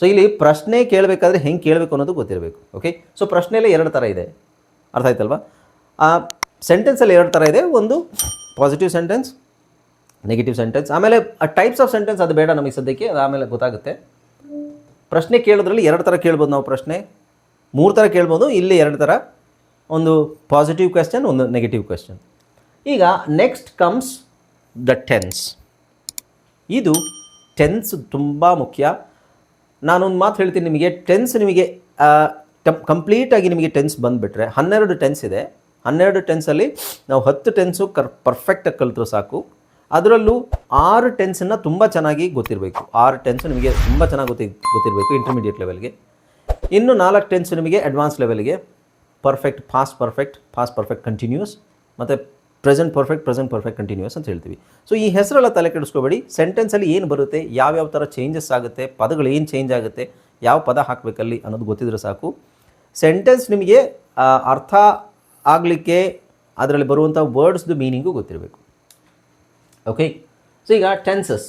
So ಇಲ್ಲಿ ಪ್ರಶ್ನೆ ಕೇಳಬೇಕಾದ್ರೆ ಹೆಂಗೆ ಕೇಳಬೇಕು ಅನ್ನೋದು ಗೊತ್ತಿರಬೇಕು ಓಕೆ ಸೊ ಪ್ರಶ್ನೆಯಲ್ಲಿ ಎರಡು ಥರ ಇದೆ. ಅರ್ಥ ಆಯ್ತಲ್ವಾ? ಆ ಸೆಂಟೆನ್ಸಲ್ಲಿ ಎರಡು ಥರ ಇದೆ. ಒಂದು ಪಾಸಿಟಿವ್ ಸೆಂಟೆನ್ಸ್ ನೆಗೆಟಿವ್ ಸೆಂಟೆನ್ಸ್ ಆಮೇಲೆ, ಆ ಟೈಪ್ಸ್ ಆಫ್ ಸೆಂಟೆನ್ಸ್ ಅದು ಬೇಡ ನಮಗೆ ಸದ್ಯಕ್ಕೆ, ಅದು ಆಮೇಲೆ ಗೊತ್ತಾಗುತ್ತೆ. ಪ್ರಶ್ನೆ ಕೇಳೋದ್ರಲ್ಲಿ ಎರಡು ಥರ ಕೇಳ್ಬೋದು ನಾವು ಪ್ರಶ್ನೆ. ಮೂರು ಥರ ಕೇಳ್ಬೋದು, ಇಲ್ಲಿ ಎರಡು ಥರ ಒಂದು ಪಾಸಿಟಿವ್ ಕ್ವೆಶ್ಚನ್ ಒಂದು ನೆಗೆಟಿವ್ ಕ್ವೆಶ್ಚನ್ ಈಗ ನೆಕ್ಸ್ಟ್ ಕಮ್ಸ್ ದ ಟೆನ್ಸ್ ಇದು ಟೆನ್ಸ್ ತುಂಬ ಮುಖ್ಯ. ನಾನೊಂದು ಮಾತು ಹೇಳ್ತೀನಿ ನಿಮಗೆ. ಟೆನ್ಸ್ ನಿಮಗೆ ಕಂಪ್ಲೀಟಾಗಿ ನಿಮಗೆ ಟೆನ್ಸ್ ಬಂದುಬಿಟ್ರೆ, ಹನ್ನೆರಡು ಟೆನ್ಸ್ ಇದೆ. ಹನ್ನೆರಡು ಟೆನ್ಸಲ್ಲಿ ನಾವು ಹತ್ತು ಟೆನ್ಸು ಕರ್ ಪರ್ಫೆಕ್ಟಾಗಿ ಕಲಿತರು ಸಾಕು. ಅದರಲ್ಲೂ ಆರು ಟೆನ್ಸನ್ನು ತುಂಬ ಚೆನ್ನಾಗಿ ಗೊತ್ತಿರಬೇಕು. ಆರು ಟೆನ್ಸು ನಿಮಗೆ ತುಂಬ ಚೆನ್ನಾಗಿ ಗೊತ್ತಿ, ಗೊತ್ತಿರಬೇಕು ಇಂಟರ್ಮೀಡಿಯೇಟ್ ಲೆವೆಲ್ಗೆ ಇನ್ನು ನಾಲ್ಕು ಟೆನ್ಸ್ ನಿಮಗೆ ಅಡ್ವಾನ್ಸ್ ಲೆವೆಲ್ಗೆ perfect past perfect past perfect continuous ಮತ್ತು present perfect present perfect continuous ಅಂತ ಹೇಳ್ತೀವಿ. ಸೊ ಈ ಹೆಸರೆಲ್ಲ ತಲೆ ಕೆಡಿಸ್ಕೋಬೇಡಿ. ಸೆಂಟೆನ್ಸಲ್ಲಿ ಏನು ಬರುತ್ತೆ ಯಾವ್ಯಾವ ಥರ ಚೇಂಜಸ್ ಆಗುತ್ತೆ, ಪದಗಳು ಏನು ಚೇಂಜ್ ಆಗುತ್ತೆ, ಯಾವ ಪದ ಹಾಕಬೇಕಲ್ಲಿ ಅನ್ನೋದು ಗೊತ್ತಿದ್ರೆ ಸಾಕು. ಸೆಂಟೆನ್ಸ್ ನಿಮಗೆ ಅರ್ಥ ಆಗಲಿಕ್ಕೆ ಅದರಲ್ಲಿ ಬರುವಂಥ ವರ್ಡ್ಸ್ದು ಮೀನಿಂಗು ಗೊತ್ತಿರಬೇಕು. ಓಕೆ ಸೊ ಈಗ ಟೆನ್ಸಸ್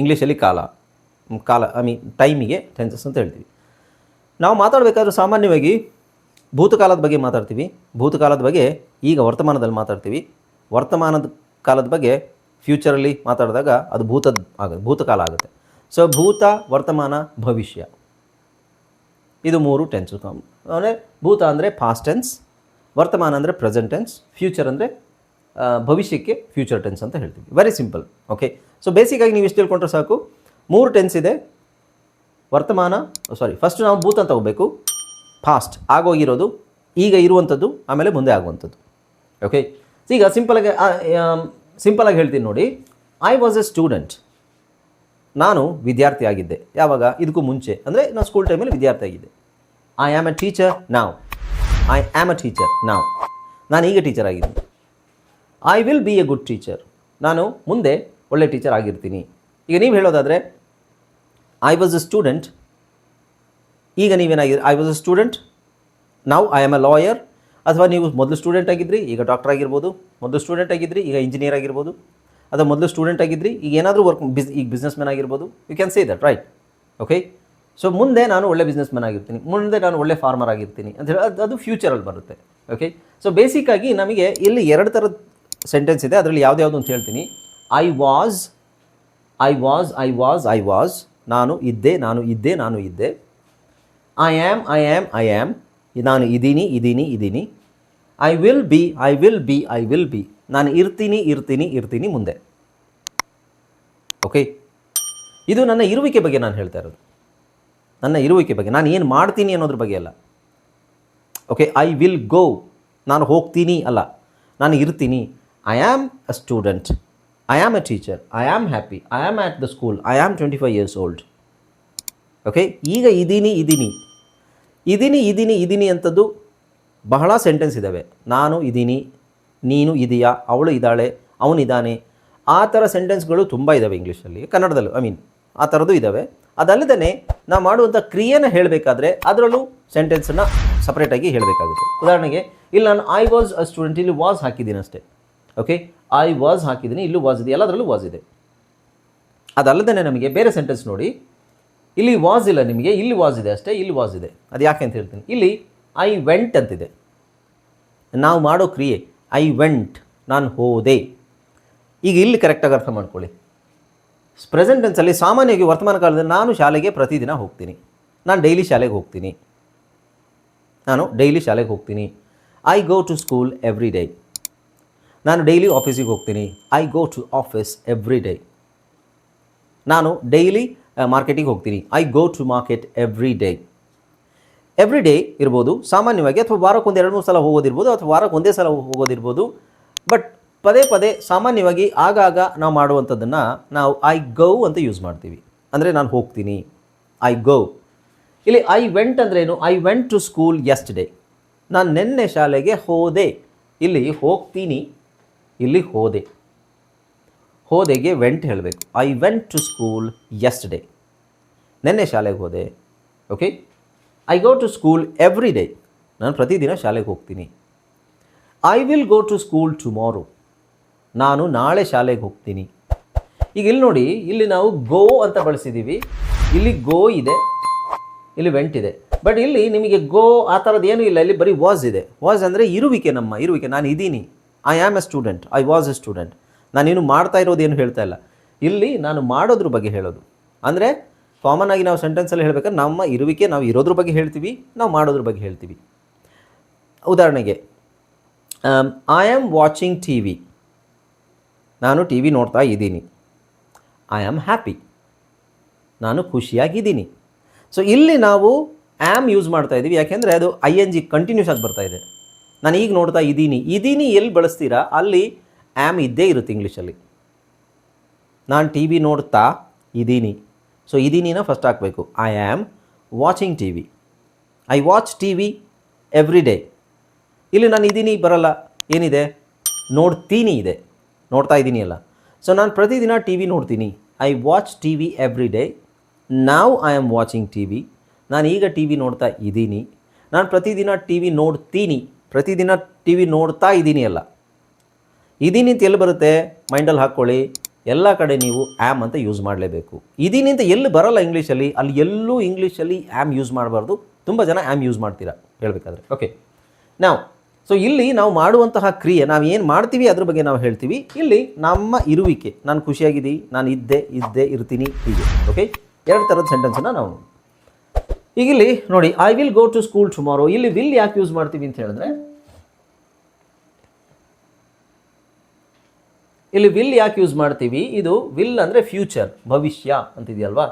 ಇಂಗ್ಲೀಷಲ್ಲಿ ಕಾಲ ಕಾಲ, ಐ ಮೀನ್ ಟೈಮಿಗೆ ಟೆನ್ಸಸ್ ಅಂತ ಹೇಳ್ತೀವಿ. ನಾವು ಮಾತಾಡಬೇಕಾದ್ರೆ ಸಾಮಾನ್ಯವಾಗಿ ಭೂತಕಾಲದ ಬಗ್ಗೆ ಮಾತಾಡ್ತೀವಿ. ಭೂತಕಾಲದ ಬಗ್ಗೆ ಈಗ ವರ್ತಮಾನದಲ್ಲಿ ಮಾತಾಡ್ತೀವಿ. ವರ್ತಮಾನದ ಕಾಲದ ಬಗ್ಗೆ ಫ್ಯೂಚರಲ್ಲಿ ಮಾತಾಡಿದಾಗ ಅದು ಭೂತದ ಆಗುತ್ತೆ, ಭೂತಕಾಲ ಆಗುತ್ತೆ. ಸೊ ಭೂತ, ವರ್ತಮಾನ, ಭವಿಷ್ಯ. ಇದು ಮೂರು ಟೆನ್ಸು ಅಂದರೆ ಭೂತ ಅಂದರೆ ಪಾಸ್ಟ್ ಟೆನ್ಸ್ ವರ್ತಮಾನ ಅಂದರೆ ಪ್ರೆಸೆಂಟ್ ಟೆನ್ಸ್ ಫ್ಯೂಚರ್ ಅಂದರೆ ಭವಿಷ್ಯಕ್ಕೆ ಫ್ಯೂಚರ್ ಟೆನ್ಸ್ ಅಂತ ಹೇಳ್ತೀವಿ. ವೆರಿ ಸಿಂಪಲ್ ಓಕೆ ಸೊ ಬೇಸಿಕ್ಕಾಗಿ ನೀವು ಇಷ್ಟು ತಿಳ್ಕೊಂಡ್ರೆ ಸಾಕು. ಮೂರು ಟೆನ್ಸ್ ಇದೆ. ವರ್ತಮಾನ ಸಾರಿ ಫಸ್ಟ್ ನಾವು ಭೂತ ಅಂತ ಹೋಗಬೇಕು. ಫಾಸ್ಟ್ ಆಗೋಗಿರೋದು, ಈಗ ಇರುವಂಥದ್ದು, ಆಮೇಲೆ ಮುಂದೆ ಆಗುವಂಥದ್ದು. ಓಕೆ ಈಗ ಸಿಂಪಲಾಗಿ ಸಿಂಪಲಾಗಿ ಹೇಳ್ತೀನಿ ನೋಡಿ. ಐ ವಾಸ್ ಎ ಸ್ಟೂಡೆಂಟ್ ನಾನು ವಿದ್ಯಾರ್ಥಿ ಆಗಿದ್ದೆ. ಯಾವಾಗ? ಇದಕ್ಕೂ ಮುಂಚೆ. ಅಂದರೆ ನಾನು ಸ್ಕೂಲ್ ಟೈಮಲ್ಲಿ ವಿದ್ಯಾರ್ಥಿ ಆಗಿದ್ದೆ. ಐ ಆಮ್ ಎ ಟೀಚರ್ ನಾವು ಐ ಆಮ್ ಎ ಟೀಚರ್ ನಾವು ನಾನು ಈಗ ಟೀಚರ್ ಆಗಿದ್ದೀನಿ. I will be a good teacher ನಾನು ಮುಂದೆ ಒಳ್ಳೆ ಟೀಚರ್ ಆಗಿರ್ತೀನಿ. ಈಗ ನೀವು ಹೇಳೋದಾದರೆ ಐ ವಾಸ್ ಎ ಸ್ಟೂಡೆಂಟ್ ಈಗ ನೀವೇನಾಗಿರಿ ಐ ವಾಸ್ ಎ ಸ್ಟೂಡೆಂಟ್ ನಾವು ಐ ಆಮ್ ಎ ಲಾಯರ್ ಅಥವಾ ನೀವು ಮೊದಲು ಸ್ಟೂಡೆಂಟ್ ಆಗಿದ್ರಿ, ಈಗ ಡಾಕ್ಟರ್ ಆಗಿರ್ಬೋದು. ಮೊದಲು ಸ್ಟೂಡೆಂಟ್ ಆಗಿದ್ರಿ, ಈಗ ಇಂಜಿನಿಯರ್ ಆಗಿರ್ಬೋದು. ಅಥವಾ ಮೊದಲು ಸ್ಟೂಡೆಂಟ್ ಆಗಿದ್ರಿ, ಈಗ ಏನಾದರೂ ವರ್ಕ್ ಬಿಸ್ ಈಗ ಬಿಸ್ನೆಸ್ ಮ್ಯಾನ್ ಆಗಿರ್ಬೋದು. You can say that right okay so ಮುಂದೆ ನಾನು ಒಳ್ಳೆ ಬಿಸ್ನೆಸ್ ಮ್ಯಾನ್ ಆಗಿರ್ತೀನಿ. ಮುಂದೆ ನಾನು ಒಳ್ಳೆ ಫಾರ್ಮರ್ ಆಗಿರ್ತೀನಿ. ಅಂತ ಹೇಳಿ, ಅದು ಅದು ಫ್ಯೂಚರಲ್ಲಿ ಬರುತ್ತೆ. ಓಕೆ ಸೊ ಬೇಸಿಕ್ಕಾಗಿ ನಮಗೆ ಇಲ್ಲಿ ಎರಡು ಥರದ ಸೆಂಟೆನ್ಸ್ ಇದೆ, ಅದರಲ್ಲಿ ಯಾವ್ದು ಅಂತ ಹೇಳ್ತೀನಿ. I was I was I was I was ನಾನು ಇದ್ದೆ ನಾನು ಇದ್ದೆ ನಾನು ಇದ್ದೆ. I am I am I am ನಾನು ಇದ್ದೀನಿ ಇದ್ದೀನಿ ಇದ್ದೀನಿ. I will be I will be I will be ನಾನು ಇರ್ತೀನಿ ಇರ್ತೀನಿ ಇರ್ತೀನಿ ಮುಂದೆ. ಓಕೆ ಇದು ನನ್ನ ಇರುವಿಕೆ ಬಗ್ಗೆ ನಾನು ಹೇಳ್ತಾ ಇರೋದು. ನನ್ನ ಇರುವಿಕೆ ಬಗ್ಗೆ. ನಾನು ಏನು ಮಾಡ್ತೀನಿ ಅನ್ನೋದ್ರ ಬಗ್ಗೆ ಅಲ್ಲ. ಓಕೆ ಐ ವಿಲ್ ಗೋ ನಾನು ಹೋಗ್ತೀನಿ ಅಲ್ಲ. ನಾನು ಇರ್ತೀನಿ. Am a student I am a teacher I am happy I am at the school I am twenty five years old okay ಈಗ ಇದೀನಿ ಇದೀನಿ. ಇದೀನಿ ಇದೀನಿ ಇದೀನಿ ಅಂಥದ್ದು ಬಹಳ ಸೆಂಟೆನ್ಸ್ ಇದ್ದಾವೆ ನಾನು ಇದ್ದೀನಿ ನೀನು ಇದೆಯಾ, ಅವಳು ಇದ್ದಾಳೆ ಅವನಿದ್ದಾನೆ ಆ ಥರ ಸೆಂಟೆನ್ಸ್ಗಳು ತುಂಬ ಇದ್ದಾವೆ ಇಂಗ್ಲೀಷಲ್ಲಿ ಕನ್ನಡದಲ್ಲೂ ಐ ಮೀನ್ ಆ ಥರದ್ದು ಇದ್ದಾವೆ ಅದಲ್ಲದೇ ನಾವು ಮಾಡುವಂಥ ಕ್ರಿಯೆನ ಹೇಳಬೇಕಾದ್ರೆ ಅದರಲ್ಲೂ ಸೆಂಟೆನ್ಸನ್ನು ಸಪ್ರೇಟಾಗಿ ಹೇಳಬೇಕಾಗುತ್ತೆ. ಉದಾಹರಣೆಗೆ, ಇಲ್ಲಿ, ನಾನು ಐ ವಾಸ್ ಅ ಸ್ಟೂಡೆಂಟ್ ಇಲ್ಲಿ ವಾಸ್ ಹಾಕಿದ್ದೀನಿ ಅಷ್ಟೇ. ಓಕೆ ಐ ವಾಸ್ ಹಾಕಿದ್ದೀನಿ, ಇಲ್ಲೂ ವಾಸ್ ಇದೆ, ಎಲ್ಲದರಲ್ಲೂ ವಾಸ್ ಇದೆ. ಅದಲ್ಲದೆ ನಮಗೆ ಬೇರೆ ಸೆಂಟೆನ್ಸ್ ನೋಡಿ. ಇಲ್ಲಿ ವಾಸ್ ಇಲ್ಲ ನಿಮಗೆ, ಇಲ್ಲಿ ವಾಸ್ ಇದೆ ಅಷ್ಟೇ, ಇಲ್ಲಿ ವಾಸ್ ಇದೆ. ಅದು ಯಾಕೆ ಅಂತ ಹೇಳ್ತೀನಿ. ಇಲ್ಲಿ ಐ ವೆಂಟ್ ಅಂತಿದೆ. ನಾವು ಮಾಡೋ ಕ್ರಿಯೆ ಐ ವೆಂಟ್ ನಾನು ಹೋದೆ. ಈಗ ಇಲ್ಲಿ ಕರೆಕ್ಟಾಗಿ ಅರ್ಥ ಮಾಡ್ಕೊಳ್ಳಿ. ಪ್ರೆಸೆಂಟ್ ಟೆನ್ಸಲ್ಲಿ ಸಾಮಾನ್ಯವಾಗಿ ವರ್ತಮಾನ ಕಾಲದಲ್ಲಿ ನಾನು ಶಾಲೆಗೆ ಪ್ರತಿದಿನ ಹೋಗ್ತೀನಿ. ನಾನು ಡೈಲಿ ಶಾಲೆಗೆ ಹೋಗ್ತೀನಿ. ನಾನು ಡೈಲಿ ಶಾಲೆಗೆ ಹೋಗ್ತೀನಿ. I go to school every day ನಾನು ಡೈಲಿ ಆಫೀಸಿಗೆ ಹೋಗ್ತೀನಿ. I go to office every day ನಾನು ಡೈಲಿ ಮಾರ್ಕೆಟಿಗೆ ಹೋಗ್ತೀನಿ. I go to market every day every day ಇರ್ಬೋದು, ಸಾಮಾನ್ಯವಾಗಿ ಅಥವಾ ವಾರಕ್ಕೆ ಒಂದು ಎರಡು, ಮೂರು ಸಲ ಹೋಗೋದಿರ್ಬೋದು ಅಥವಾ ವಾರಕ್ಕೆ ಒಂದೇ ಸಲ ಹೋಗೋದಿರ್ಬೋದು. ಬಟ್ ಪದೇ ಪದೇ ಸಾಮಾನ್ಯವಾಗಿ ಆಗಾಗ ನಾವು ಮಾಡುವಂಥದ್ದನ್ನು ನಾವು ಐ ಗೌ ಅಂತ ಯೂಸ್ ಮಾಡ್ತೀವಿ. ಅಂದರೆ ನಾನು ಹೋಗ್ತೀನಿ. ಐ ಗೋ ಇಲ್ಲಿ ಐ ವೆಂಟ್ ಅಂದ್ರೇನು I went to school yesterday ನಾನು ನಿನ್ನೆ ಶಾಲೆಗೆ ಹೋದೆ. ಇಲ್ಲಿ ಹೋಗ್ತೀನಿ. ಇಲ್ಲಿ ಹೋದೆ. ಹೋದೆಗೆ ವೆಂಟ್ ಹೇಳಬೇಕು. I went to school yesterday ನಿನ್ನೆ ಶಾಲೆಗೆ ಹೋದೆ. Okay I go to school every day ನಾನು ಪ್ರತಿದಿನ ಶಾಲೆಗೆ ಹೋಗ್ತೀನಿ. I will go to school tomorrow ನಾನು ನಾಳೆ ಶಾಲೆಗೆ ಹೋಗ್ತೀನಿ. ಈಗ ಇಲ್ಲಿ ನೋಡಿ, ಇಲ್ಲಿ ನಾವು ಗೋ ಅಂತ ಬಳಸಿದ್ದೀವಿ ಇಲ್ಲಿ ಗೋ ಇದೆ. ಇಲ್ಲಿ ವೆಂಟ್ ಇದೆ. ಬಟ್ ಇಲ್ಲಿ ನಿಮಗೆ ಗೋ ಆ ಥರದ್ದು ಏನೂ ಇಲ್ಲ. ಇಲ್ಲಿ ಬರೀ ವಾಸ್ ಇದೆ. ವಾಸ್ ಅಂದರೆ ಇರುವಿಕೆ ನಮ್ಮ, ಇರುವಿಕೆ. ನಾನು ಇದ್ದೀನಿ I am a student I was a student ನಾನೇನು ಮಾಡ್ತಾ ಇರೋದೇನು ಹೇಳ್ತಾ ಇಲ್ಲ. ಇಲ್ಲಿ ನಾನು ಮಾಡೋದ್ರ ಬಗ್ಗೆ ಹೇಳೋದು. ಅಂದರೆ ಕಾಮನ್ ಆಗಿ ನಾವು ಸೆಂಟೆನ್ಸಲ್ಲಿ ಹೇಳಬೇಕಾದ್ರೆ ನಮ್ಮ ಇರುವಿಕೆ ನಾವು ಇರೋದ್ರ ಬಗ್ಗೆ ಹೇಳ್ತೀವಿ, ನಾವು ಮಾಡೋದ್ರ ಬಗ್ಗೆ ಹೇಳ್ತೀವಿ. ಉದಾಹರಣೆಗೆ I am watching T V ನಾನು ಟಿ ವಿ ನೋಡ್ತಾ ಇದ್ದೀನಿ. ಐ ಆಮ್ ಹ್ಯಾಪಿ ನಾನು ಖುಷಿಯಾಗಿದ್ದೀನಿ. ಸೊ ಇಲ್ಲಿ ನಾವು ಆ್ಯಮ್ ಯೂಸ್ ಮಾಡ್ತಾ ಇದ್ದೀವಿ ಯಾಕೆಂದರೆ ಅದು ಐ ಎನ್ ಜಿ ಕಂಟಿನ್ಯೂಸ್ ಆಗಿ ಬರ್ತಾ ಇದೆ. ನಾನು ಈಗ ನೋಡ್ತಾ ಇದ್ದೀನಿ. ಇದ್ದೀನಿ ಎಲ್ಲಿ ಬಳಸ್ತೀರಾ? ಅಲ್ಲಿ ಆ್ಯಮ್ ಇದ್ದೇ ಇರುತ್ತೆ ಇಂಗ್ಲೀಷಲ್ಲಿ. ನಾನು ಟಿ ವಿ ನೋಡ್ತಾ ಇದ್ದೀನಿ. ಸೊ ಇದೀನಿನ ಫಸ್ಟ್ ಹಾಕಬೇಕು. I am watching TV I watch TV every day ಇಲ್ಲಿ ನಾನು ಇದ್ದೀನಿ, ಬರಲ್ಲ. ಏನಿದೆ? ನೋಡ್ತೀನಿ ಇದೆ. ನೋಡ್ತಾ ಇದ್ದೀನಿ ಅಲ್ಲ. ಸೊ ನಾನು ಪ್ರತಿದಿನ ಟಿ ವಿ ನೋಡ್ತೀನಿ. I watch TV every day ನಾವು I am watching T V ನಾನು ಈಗ ಟಿ ವಿ ನೋಡ್ತಾ ಇದ್ದೀನಿ. ನಾನು ಪ್ರತಿದಿನ ಟಿ ವಿ ನೋಡ್ತೀನಿ. ಪ್ರತಿದಿನ ಟಿ ವಿ ನೋಡ್ತಾ ಇದ್ದೀನಿ ಅಲ್ಲ ಇದೀನಿ ಅಂತ ಎಲ್ಲಿ ಬರುತ್ತೆ? ಮೈಂಡಲ್ಲಿ ಹಾಕ್ಕೊಳ್ಳಿ. ಎಲ್ಲ ಕಡೆ ನೀವು ಆ್ಯಮ್ ಅಂತ ಯೂಸ್ ಮಾಡಲೇಬೇಕು. ಇದೀನಿ ಅಂತ ಎಲ್ಲಿ ಬರಲ್ಲ ಇಂಗ್ಲೀಷಲ್ಲಿ, ಅಲ್ಲಿ ಎಲ್ಲೂ ಇಂಗ್ಲೀಷಲ್ಲಿ ಆ್ಯಮ್ ಯೂಸ್ ಮಾಡಬಾರ್ದು. ತುಂಬ ಜನ ಆ್ಯಮ್ ಯೂಸ್ ಮಾಡ್ತೀರಾ? ಹೇಳಬೇಕಾದ್ರೆ. ಓಕೆ. ನಾವು ಸೊ ಇಲ್ಲಿ ನಾವು ಮಾಡುವಂತಹ ಕ್ರಿಯೆ, ನಾವು ಏನು ಮಾಡ್ತೀವಿ ಅದ್ರ ಬಗ್ಗೆ ನಾವು ಹೇಳ್ತೀವಿ. ಇಲ್ಲಿ ನಮ್ಮ ಇರುವಿಕೆ, ನಾನು ಖುಷಿಯಾಗಿದ್ದೀನಿ, ನಾನು ಇದ್ದೆ ಇದ್ದೆ ಇರ್ತೀನಿ ಹೀಗೆ. ಓಕೆ ಎರಡು ಥರದ ಸೆಂಟೆನ್ಸನ್ನು ನಾವು ಈಗ ಇಲ್ಲಿ ನೋಡಿ I will go to school tomorrow ಇಲ್ಲಿ ವಿಲ್ ಯಾಕೆ ಯೂಸ್ ಮಾಡ್ತೀವಿ ಅಂತ ಹೇಳಿದ್ರೆ, ಇಲ್ಲಿ ವಿಲ್ ಯಾಕೆ ಯೂಸ್ ಮಾಡ್ತೀವಿ? ಇದು ವಿಲ್ ಅಂದರೆ ಫ್ಯೂಚರ್ ಭವಿಷ್ಯ ಅಂತಿದೆಯಲ್ವಾ?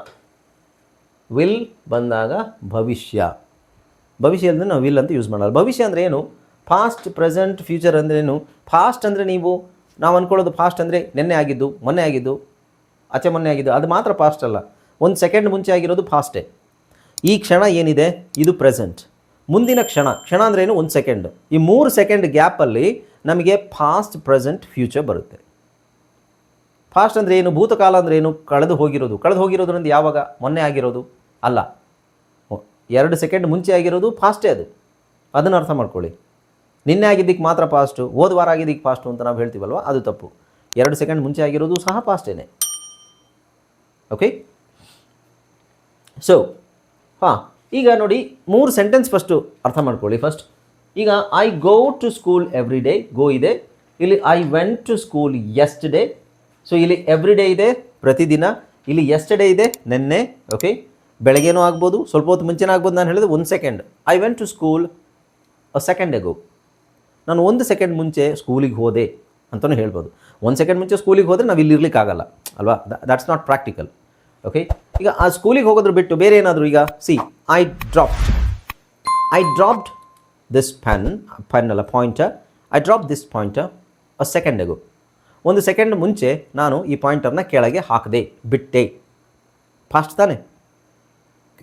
ವಿಲ್ ಬಂದಾಗ ಭವಿಷ್ಯ. ಭವಿಷ್ಯ ಅಂದರೆ ನಾವು ವಿಲ್ ಅಂತ ಯೂಸ್ ಮಾಡಲ್ಲ. ಭವಿಷ್ಯ ಅಂದರೆ ಏನು? ಫಾಸ್ಟ್ ಪ್ರೆಸೆಂಟ್ ಫ್ಯೂಚರ್ ಅಂದರೆ ಏನು? ಫಾಸ್ಟ್ ಅಂದರೆ ನೀವು, ನಾವು ಅಂದ್ಕೊಳ್ಳೋದು ಫಾಸ್ಟ್ ಅಂದರೆ ನಿನ್ನೆ ಆಗಿದ್ದು, ಮೊನ್ನೆ ಆಗಿದ್ದು, ಆಚೆ ಮೊನ್ನೆ ಆಗಿದ್ದು, ಅದು ಮಾತ್ರ ಫಾಸ್ಟ್ ಅಲ್ಲ. ಒಂದು ಸೆಕೆಂಡ್ ಮುಂಚೆ ಆಗಿರೋದು ಫಾಸ್ಟೇ ಈ ಕ್ಷಣ ಏನಿದೆ? ಇದು ಪ್ರೆಸೆಂಟ್. ಮುಂದಿನ ಕ್ಷಣ. ಕ್ಷಣ ಅಂದರೆ ಏನು? ಒಂದು ಸೆಕೆಂಡ್. ಈ ಮೂರು ಸೆಕೆಂಡ್ ಗ್ಯಾಪಲ್ಲಿ ನಮಗೆ ಫಾಸ್ಟ್ ಪ್ರೆಸೆಂಟ್ ಫ್ಯೂಚರ್ ಬರುತ್ತೆ. ಫಾಸ್ಟ್ ಅಂದರೆ ಏನು? ಭೂತಕಾಲ ಅಂದರೆ ಏನು? ಕಳೆದು ಹೋಗಿರೋದು. ಕಳೆದು ಹೋಗಿರೋದು ಅಂದ್ರೆ ಯಾವಾಗ? ಮೊನ್ನೆ ಆಗಿರೋದು? ಅಲ್ಲ. ಎರಡು ಸೆಕೆಂಡ್ ಮುಂಚೆ ಆಗಿರೋದು ಫಾಸ್ಟೇ ಅದು. ಅದನ್ನು ಅರ್ಥ ಮಾಡ್ಕೊಳ್ಳಿ. ನಿನ್ನೆ ಆಗಿದ್ದಕ್ಕೆ ಮಾತ್ರ ಫಾಸ್ಟು ಹೋದ ವಾರ ಆಗಿದ್ದಕ್ಕೆ ಫಾಸ್ಟು ಅಂತ ನಾವು ಹೇಳ್ತೀವಲ್ವ? ಅದು ತಪ್ಪು. ಎರಡು ಸೆಕೆಂಡ್ ಮುಂಚೆ ಆಗಿರೋದು ಸಹ ಫಾಸ್ಟೇನೆ ಓಕೆ ಸೊ ಹಾಂ, ಈಗ ನೋಡಿ ಮೂರು ಸೆಂಟೆನ್ಸ್ ಫಸ್ಟು ಅರ್ಥ ಮಾಡ್ಕೊಳ್ಳಿ ಫಸ್ಟ್ ಈಗ I go to school every day go ಇದೆ. ಇಲ್ಲಿ I went to school yesterday so ಇಲ್ಲಿ ಎವ್ರಿ ಡೇ ಇದೆ, ಪ್ರತಿದಿನ. ಇಲ್ಲಿ ಎಸ್ಟ್ ಡೇ ಇದೆ, ನಿನ್ನೆ ಓಕೆ ಬೆಳಗ್ಗೆನೂ ಆಗ್ಬೋದು, ಸ್ವಲ್ಪ ಹೊತ್ತು ಮುಂಚೆನೂ ಆಗ್ಬೋದು, ನಾನು ಹೇಳಿದೆ ಒಂದು second I went to school a second ago ನಾನು ಒಂದು ಸೆಕೆಂಡ್ ಮುಂಚೆ ಸ್ಕೂಲಿಗೆ ಹೋದೆ ಅಂತಲೂ ಹೇಳ್ಬೋದು. ಒಂದು ಸೆಕೆಂಡ್ ಮುಂಚೆ ಸ್ಕೂಲಿಗೆ ಹೋದರೆ ನಾವು ಇಲ್ಲಿ ಇರ್ಲಿಕ್ಕಾಗಲ್ಲ, ಅಲ್ವಾ? ದಟ್ಸ್ ನಾಟ್ ಪ್ರಾಕ್ಟಿಕಲ್ ಓಕೆ ಈಗ ಆ ಸ್ಕೂಲಿಗೆ ಹೋಗೋದ್ರ ಬಿಟ್ಟು ಬೇರೆ ಏನಾದರೂ ಈಗ? See I dropped I dropped this pen pen ಅಲ್ಲ pointer I drop this pointer a second ago ಒಂದು ಸೆಕೆಂಡ್ ಮುಂಚೆ ನಾನು ಈ ಪಾಯಿಂಟರ್ನ ಕೆಳಗೆ ಹಾಕಿದೆ, ಬಿಟ್ಟೆ. ಫಾಸ್ಟ್ ತಾನೆ?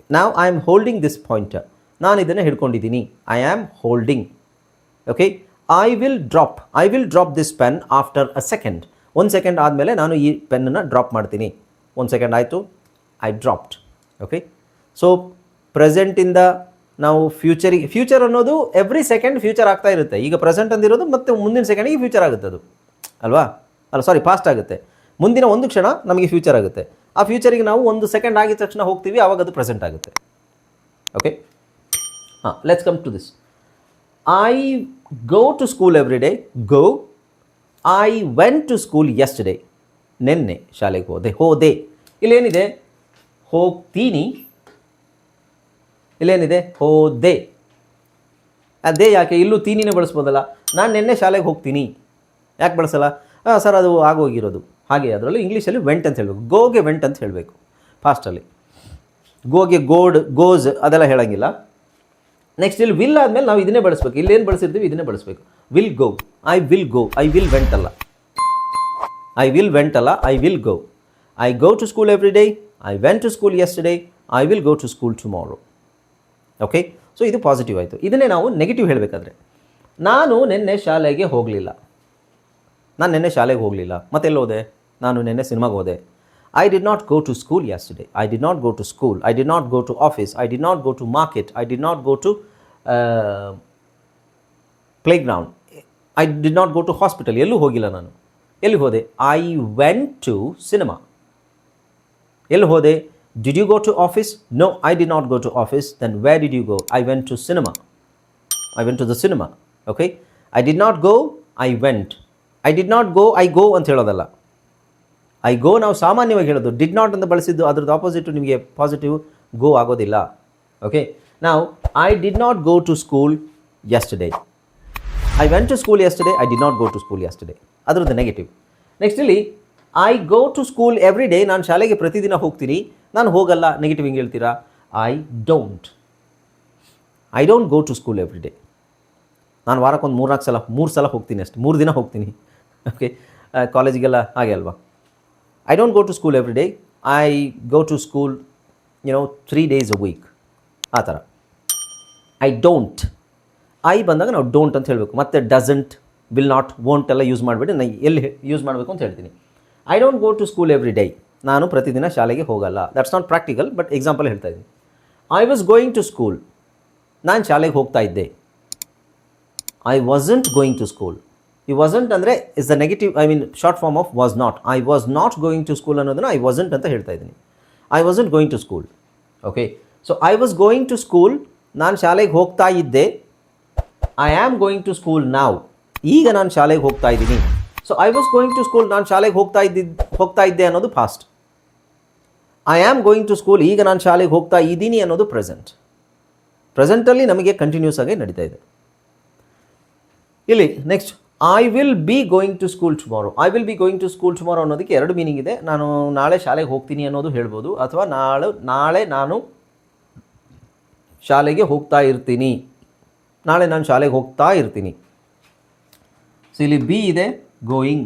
ನಾವು I am holding this pointer ನಾನು ಇದನ್ನು ಹಿಡ್ಕೊಂಡಿದ್ದೀನಿ. I am holding okay I will drop I will drop this pen after a second ಒಂದು ಸೆಕೆಂಡ್ ಆದಮೇಲೆ ನಾನು ಈ ಪೆನ್ನನ್ನು ಡ್ರಾಪ್ ಮಾಡ್ತೀನಿ. ಒಂದು ಸೆಕೆಂಡ್ ಆಯಿತು ಐ ಡ್ರಾಪ್ಡ್ ಓಕೆ ಸೊ ಪ್ರೆಸೆಂಟಿಂದ ನಾವು ಫ್ಯೂಚರಿಗೆ ಫ್ಯೂಚರ್ ಅನ್ನೋದು ಎವ್ರಿ ಸೆಕೆಂಡ್ ಫ್ಯೂಚರ್ ಆಗ್ತಾ ಇರುತ್ತೆ. ಈಗ ಪ್ರೆಸೆಂಟ್ ಅಂದಿರೋದು ಮತ್ತೆ ಮುಂದಿನ ಸೆಕೆಂಡಿಗೆ ಫ್ಯೂಚರ್ ಆಗುತ್ತೆ ಅದು. ಅಲ್ವಾ? ಅಲ್ಲ ಸಾರಿ ಫಾಸ್ಟ್ ಆಗುತ್ತೆ. ಮುಂದಿನ ಒಂದು ಕ್ಷಣ ನಮಗೆ ಫ್ಯೂಚರ್ ಆಗುತ್ತೆ. ಆ ಫ್ಯೂಚರಿಗೆ ನಾವು ಒಂದು ಸೆಕೆಂಡ್ ಆಗಿದ ತಕ್ಷಣ ಹೋಗ್ತೀವಿ ಆವಾಗ ಅದು ಪ್ರೆಸೆಂಟ್ ಆಗುತ್ತೆ. ಓಕೆ ಹಾಂ let's come to this I go to school every day go I went to school yesterday ನಿನ್ನೆ ಶಾಲೆಗೆ ಹೋದೆ. ಹೋದೆ. ಇಲ್ಲೇನಿದೆ? ಹೋಗ್ತೀನಿ. ಇಲ್ಲೇನಿದೆ? ಹೋದೆ. ಅದೇ ಯಾಕೆ? ಇಲ್ಲೂ ತೀನಿನೇ ಬಳಸ್ಬೋದಲ್ಲ. ನಾನು ನಿನ್ನೆ ಶಾಲೆಗೆ ಹೋಗ್ತೀನಿ. ಯಾಕೆ ಬಳಸಲ್ಲ? ಸರ್, ಅದು ಆಗೋಗಿರೋದು. ಹಾಗೆ, ಅದರಲ್ಲೂ ಇಂಗ್ಲೀಷಲ್ಲಿ ವೆಂಟ್ ಅಂತ ಹೇಳಬೇಕು. ಗೋಗೆ ವೆಂಟ್ ಅಂತ ಹೇಳಬೇಕು. ಫಾಸ್ಟಲ್ಲಿ. ಗೋಗೆ ಗೋಡ್, ಗೋಸ್ ಅದೆಲ್ಲ ಹೇಳೋಂಗಿಲ್ಲ. ನೆಕ್ಸ್ಟ್ ಇಲ್ಲಿ ವಿಲ್ ಆದಮೇಲೆ ನಾವು ಇದನ್ನೇ ಬಳಸ್ಬೇಕು. ಇಲ್ಲೇನು ಬಳಸಿರ್ತೀವಿ, ಇದನ್ನೇ ಬಳಸಬೇಕು. Will go. I will go. I will went ಅಲ್ಲ. ಐ ವಿಲ್ ವೆಂಟ್ ಅಲ್ಲ I will go I go to school every day I went to school yesterday I will go to school tomorrow okay so ಇದು positive ಆಯಿತು. ಇದನ್ನೇ ನಾವು negative ಹೇಳಬೇಕಾದ್ರೆ. ನಾನು ನಿನ್ನೆ ಶಾಲೆಗೆ ಹೋಗಲಿಲ್ಲ. ನಾನು ನಿನ್ನೆ ಶಾಲೆಗೆ ಹೋಗಲಿಲ್ಲ. ಮತ್ತೆಲ್ಲಿ ಹೋದೆ? ನಾನು ನಿನ್ನೆ ಸಿನಿಮಾಗೆ ಹೋದೆ. I did not go to school yesterday I did not go to school I did not go to office I did not go to market I did not go to playground I did not go to hospital ಎಲ್ಲೂ ಹೋಗಿಲ್ಲ ನಾನು. ಎಲ್ಲಿ ಹೋದೆ? I went to cinema ಎಲ್ಲಿ ಹೋದೆ? Did you go to office no I did not go to office then where did you go I went to cinema I went to the cinema okay I did not go I went I did not go I go ಅಂತ ಹೇಳೋದಲ್ಲ. I go ನಾವು ಸಾಮಾನ್ಯವಾಗಿ ಹೇಳೋದು did not ಅಂತ ಬಳಸಿದ್ದು ಅದ್ರದ್ದು opposite ನಿಮಗೆ positive ಗೋ ಆಗೋದಿಲ್ಲ okay ನಾವು I did not go to school yesterday I went to school yesterday I did not go to school yesterday ಅದರದ್ದು ನೆಗೆಟಿವ್ ನೆಕ್ಸ್ಟ್ ಇಲ್ಲಿ I go to school every day ನಾನು ಶಾಲೆಗೆ ಪ್ರತಿದಿನ ಹೋಗ್ತೀನಿ, ನಾನು ಹೋಗಲ್ಲ ನೆಗೆಟಿವ್ ಹಿಂಗೆ ಹೇಳ್ತೀರಾ? I don't I don't go to school every day ನಾನು ವಾರಕ್ಕೊಂದು ಮೂರ್ನಾಲ್ಕು ಸಲ, ಮೂರು ಸಲ ಹೋಗ್ತೀನಿ ಅಷ್ಟು, ಮೂರು ದಿನ ಹೋಗ್ತೀನಿ. ಓಕೆ ಕಾಲೇಜಿಗೆಲ್ಲ ಹಾಗೆ ಅಲ್ವಾ? I don't go to school every day I go to school you know three days a week ಆ ಥರ. ಐ ಡೋಂಟ್ ಐ ಬಂದಾಗ ನಾವು ಡೋಂಟ್ ಅಂತ ಹೇಳಬೇಕು. ಮತ್ತೆ ಡಸಂಟ್ ವಿಲ್ ನಾಟ್ ವೋಂಟ್ ಎಲ್ಲ ಯೂಸ್ ಮಾಡಿಬಿಟ್ಟು ನಾನು ಎಲ್ಲಿ ಯೂಸ್ ಮಾಡಬೇಕು ಅಂತ ಹೇಳ್ತೀನಿ. I don't go to school every day ನಾನು ಪ್ರತಿದಿನ ಶಾಲೆಗೆ ಹೋಗಲ್ಲ. That's not practical but example ಹೇಳ್ತಾ ಇದ್ದೀನಿ. I was going to school ನಾನು ಶಾಲೆಗೆ ಹೋಗ್ತಾ ಇದ್ದೆ. I wasn't going to school ಈ ವಾಸಂಟ್ ಅಂದರೆ is the negative I mean short form of was not I was not going to school ಅನ್ನೋದನ್ನು I wasn't ಅಂತ ಹೇಳ್ತಾ ಇದ್ದೀನಿ. I wasn't going to school okay so I was going to school ನಾನು ಶಾಲೆಗೆ ಹೋಗ್ತಾ ಇದ್ದೆ. I am going to school ನಾವ್ ಈಗ ನಾನು ಶಾಲೆಗೆ ಹೋಗ್ತಾ ಇದ್ದೀನಿ. So I was going to school ನಾನು ಶಾಲೆಗೆ ಹೋಗ್ತಾ ಇದ್ದಿದ್ದು ಹೋಗ್ತಾ ಇದ್ದೆ ಅನ್ನೋದು past I am going to school ಈಗ ನಾನು ಶಾಲೆಗೆ ಹೋಗ್ತಾ ಇದ್ದೀನಿ ಅನ್ನೋದು ಪ್ರೆಸೆಂಟ್ ಪ್ರೆಸೆಂಟಲ್ಲಿ ನಮಗೆ ಕಂಟಿನ್ಯೂಸ್ ಆಗಿ ನಡೀತಾ ಇದೆ. ಇಲ್ಲಿ next I will be going to school tomorrow I will be going to school tomorrow ಅನ್ನೋದಕ್ಕೆ ಎರಡು ಮೀನಿಂಗ್ ಇದೆ. ನಾನು ನಾಳೆ ಶಾಲೆಗೆ ಹೋಗ್ತೀನಿ ಅನ್ನೋದು ಹೇಳ್ಬೋದು. ಅಥವಾ ನಾಳೆ ನಾಳೆ ನಾನು ಶಾಲೆಗೆ ಹೋಗ್ತಾ ಇರ್ತೀನಿ. ನಾಳೆ ನಾನು ಶಾಲೆಗೆ ಹೋಗ್ತಾ ಇರ್ತೀನಿ. ಸೊ ಇಲ್ಲಿ ಬಿ ಇದೆ ಗೋಯಿಂಗ್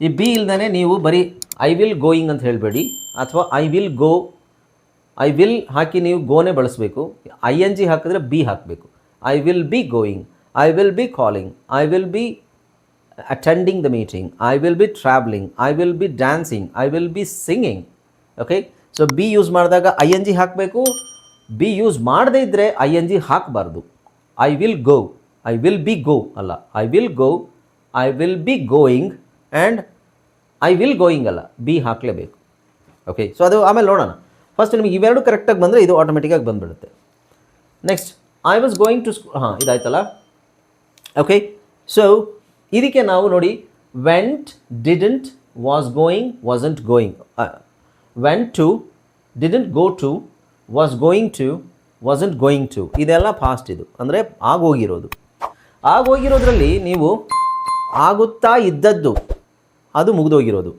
ಈ ಬಿ ಇಲ್ದೇ ನೀವು ಬರೀ ಐ ವಿಲ್ ಗೋಯಿಂಗ್ ಅಂತ ಹೇಳಬೇಡಿ ಅಥವಾ I will go I will ಹಾಕಿ ನೀವು ಗೋನೇ ಬಳಸಬೇಕು ಐ ಎನ್ ಜಿ ಹಾಕಿದ್ರೆ ಬಿ ಹಾಕಬೇಕು I will be going I will be calling I will be attending the meeting I will be travelling I will be dancing I will be singing okay so be use ಮಾಡಿದಾಗ I N G ಹಾಕಬೇಕು be use ಮಾಡದೇ ಇದ್ದರೆ I N G ಹಾಕಬಾರ್ದು I will go I will be go ಅಲ್ಲ. I will go I will be going and I will going ಅಲ್ಲ. Be ಹಾಕಲೇಬೇಕು. Okay so ಅದು ಆಮೇಲೆ ನೋಡೋಣ. ಫಸ್ಟ್ ನಿಮಗೆ ಇವೆರಡು ಕರೆಕ್ಟಾಗಿ ಬಂದರೆ ಇದು ಆಟೋಮೆಟಿಕ್ಕಾಗಿ ಬಂದುಬಿಡುತ್ತೆ. Next I was going to school ಹಾಂ, ಇದಾಯ್ತಲ್ಲ? ಓಕೆ ಸೊ ಇದಕ್ಕೆ ನಾವು ನೋಡಿ went didn't was going wasn't going went to didn't go to was going to wasn't going to ಇದೆಲ್ಲ ಫಾಸ್ಟ್ ಇದು. ಅಂದರೆ ಆಗೋಗಿರೋದು. ಆಗೋಗಿರೋದ್ರಲ್ಲಿ ನೀವು ಆಗುತ್ತಾ ಇದ್ದದ್ದು, ಅದು ಮುಗಿದೋಗಿರೋದು.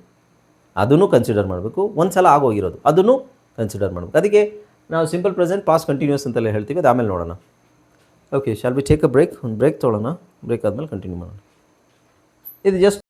ಅದನ್ನು ಕನ್ಸಿಡರ್ ಮಾಡಬೇಕು. ಒಂದು ಸಲ ಆಗೋಗಿರೋದು, ಅದನ್ನು ಕನ್ಸಿಡರ್ ಮಾಡಬೇಕು. ಅದಕ್ಕೆ ನಾವು ಸಿಂಪಲ್ ಪ್ರೆಸೆಂಟ್ ಪಾಸ್ ಕಂಟಿನ್ಯೂಸ್ ಅಂತೆಲ್ಲ ಹೇಳ್ತೀವಿ ಅದು ಆಮೇಲೆ ನೋಡೋಣ. Okay shall be take a break ಒಂದು ಬ್ರೇಕ್ ತೊಗೊಳ್ಳೋಣ ಬ್ರೇಕ್ ಆದಮೇಲೆ ಕಂಟಿನ್ಯೂ ಮಾಡೋಣ. ಇದು ಜಸ್ಟ್